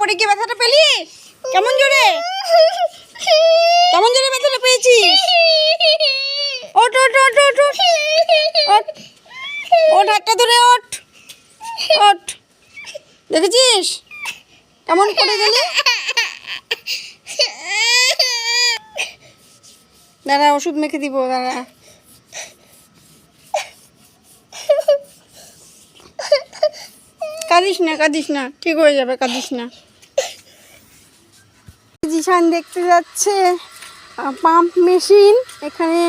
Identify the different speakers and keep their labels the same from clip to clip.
Speaker 1: পড়ে গিয়ে ব্যথাটা পেলি? কেমন জোরে? কেমন জোরে ব্যথাটা পেয়েছিস? ওঠ ওঠ ওঠ ওঠ। ওঠ। ওঠ, হাতটা ধরে ওঠ। ওঠ। দেখেছিস? কেমন পড়ে গেলি? দাঁড়া, ওষুধ মেখে দিব, দাঁড়া। কাঁদিস না কাঁদিস না। ঠিক হয়ে যাবে, কাঁদিস না। জিশান দেখতে যাচ্ছে। পাম্প মেশিন এখানে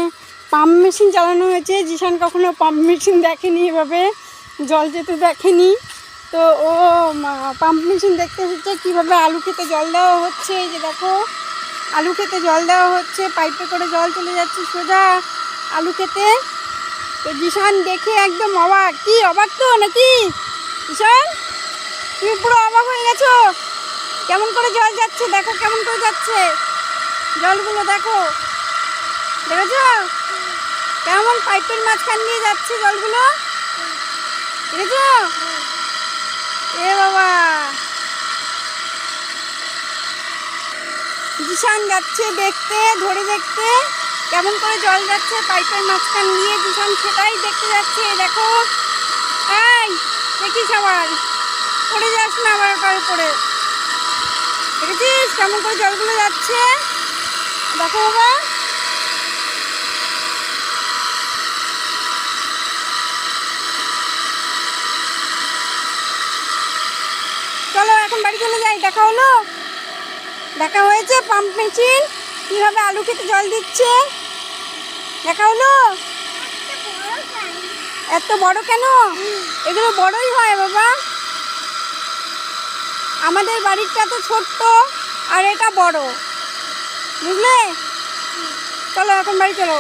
Speaker 1: পাম্প মেশিন চালানো হয়েছে। জিশান কখনো পাম্প মেশিন দেখেনি এভাবে। জল যেতে দেখেনি। তো ও পাম্প মেশিন দেখতে এসেছে কীভাবে আলু খেতে জল দেওয়া হচ্ছে। যে দেখো, আলু খেতে জল দেওয়া হচ্ছে। পাইপে করে জল চলে যাচ্ছে সোজা আলু খেতে। তো জিশান দেখে একদম অবাক। কি, অবাক তো নাকি? জিশান, তুমি পুরো অবাক হয়ে গেছো? কেমন করে জল যাচ্ছে? দেখো কেমন করে যাচ্ছে। জলগুলো দেখো। দেখেছ? কেমন পাইপের মাঝখান দিয়ে যাচ্ছে জলগুলো? দেখেছ? এ বাবা! জিশান যাচ্ছে দেখতে, ধরে দেখতে। কেমন করে জল যাচ্ছে পাইপের মাঝখান দিয়ে? জিশান সেটাই দেখতে যাচ্ছে দেখো। এই দেখিস আবার পড়ে যাস না আবার ওটার উপরে। দেখেছিস? কেমন করে জলগুলো যাচ্ছে? দেখো বাবা। চলো এখন বাড়ি চলে যাই দেখা হলো দেখা হয়েছে পাম্প মেশিন কীভাবে আলু খেতে জল দিচ্ছে? দেখা হলো এত বড় কেন? এগুলো বড়ই হয় বাবা। আমাদের বাড়িটা তো ছোট্ট আর এটা বড়। বুঝলে? চলো এখন বাড়ি চলো।